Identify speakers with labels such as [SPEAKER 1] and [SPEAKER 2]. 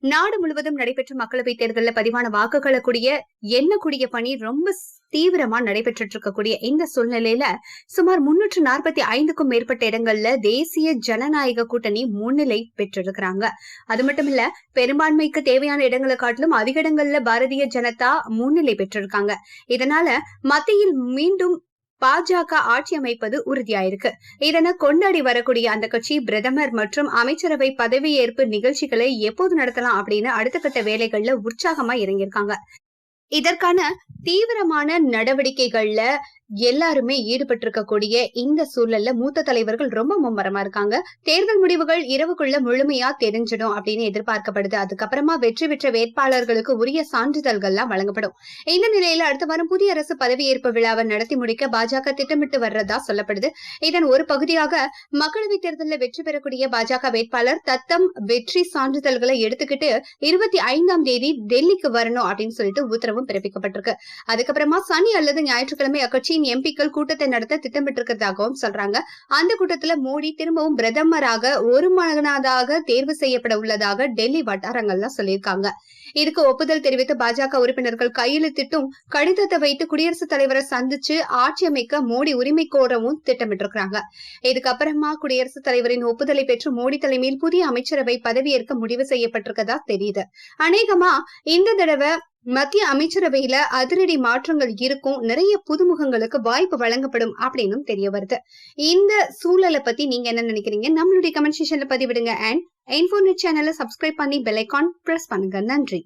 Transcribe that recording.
[SPEAKER 1] நாடு முழுவதும் நடைபெற்ற மக்களவைத் தேர்தலில் பதிவான வாக்குகளை கூடிய எண்ணக்கூடிய பணி ரொம்ப தீவிரமா நடைபெற்று இருக்கக்கூடிய இந்த சூழ்நிலையில சுமார் முன்னூற்று நாற்பத்தி ஐந்துக்கும் மேற்பட்ட இடங்கள்ல தேசிய ஜனநாயக கூட்டணி முன்னிலை பெற்றிருக்கிறாங்க. அது மட்டும் இல்ல பெரும்பான்மைக்கு தேவையான இடங்களை காட்டிலும் அதிக இடங்கள்ல பாரதிய ஜனதா முன்னிலை பெற்றிருக்காங்க. இதனால மத்தியில் மீண்டும் பாஜக ஆட்சி அமைப்பது உறுதியாயிருக்கு. இதனை கொண்டாடி வரக்கூடிய அந்த கட்சி பிரதமர் மற்றும் அமைச்சரவை பதவியேற்பு நிகழ்ச்சிகளை எப்போது நடத்தலாம் அப்படின்னு அடுத்த கட்ட வேலைகள்ல உற்சாகமா இறங்கியிருக்காங்க. இதற்கான தீவிரமான நடவடிக்கைகள்ல எல்லாருமே ஈடுபட்டிருக்கக்கூடிய இந்த சூழல்ல மூத்த தலைவர்கள் ரொம்ப மும்மரமா இருக்காங்க. தேர்தல் முடிவுகள் இரவுக்குள்ள முழுமையா தெரிஞ்சிடும் அப்படின்னு எதிர்பார்க்கப்படுது. அதுக்கப்புறமா வெற்றி பெற்ற வேட்பாளர்களுக்கு உரிய சான்றிதழ்கள்லாம் வழங்கப்படும். இந்த நிலையில அடுத்த வாரம் புதிய அரசு பதவியேற்பு விழாவை நடத்தி முடிக்க பாஜக திட்டமிட்டு வர்றதா சொல்லப்படுது. இதன் ஒரு பகுதியாக மக்களவைத் தேர்தலில் வெற்றி பெறக்கூடிய பாஜக வேட்பாளர் தத்தம் வெற்றி சான்றிதழ்களை எடுத்துக்கிட்டு இருபத்தி ஐந்தாம் தேதி டெல்லிக்கு வரணும் அப்படின்னு சொல்லிட்டு உத்தரவும் பிறப்பிக்கப்பட்டிருக்கு. அதுக்கப்புறமா சனி அல்லது ஞாயிற்றுக்கிழமை அக்கட்சி கட்சியின் எம்பிக்கள் கூட்டத்தை நடத்த திட்டமிட்டிருக்கிறதாகவும் சொல்றாங்க. அந்த கூட்டத்துல மோடி திரும்பவும் பிரதமராக ஒரு மகனாதாக தேர்வு செய்யப்பட உள்ளதாக டெல்லி வட்டாரங்கள்லாம் சொல்லியிருக்காங்க. இதுக்கு ஒப்புதல் தெரிவித்து பாஜக உறுப்பினர்கள் கையெழுத்திட்டும் கடிதத்தை வைத்து குடியரசுத் தலைவரை சந்திச்சு ஆட்சி அமைக்க மோடி உரிமை கோரவும் திட்டமிட்டிருக்கிறாங்க. இதுக்கப்புறமா குடியரசுத் தலைவரின் ஒப்புதலை பெற்று மோடி தலைமையில் புதிய அமைச்சரவை பதவியேற்க முடிவு செய்யப்பட்டிருக்கதா தெரியுது. அநேகமா இந்த தடவை மத்திய அமைச்சரவையில அதிரடி மாற்றங்கள் இருக்கும் நிறைய புதுமுகங்களுக்கு வாய்ப்பு வழங்கப்படும் அப்படின்னும் தெரிய வருது. இந்த சூழலை பத்தி நீங்க என்ன நினைக்கிறீங்க? நம்மளுடைய கமெண்ட் செஷன்ல பதிவிடுங்க. அண்ட் இன்ஃபோர்நெட் சேனலை சப்ஸ்கிரைப் பண்ணி பெல் ஐக்கான் பிரஸ் பண்ணுங்க. நன்றி.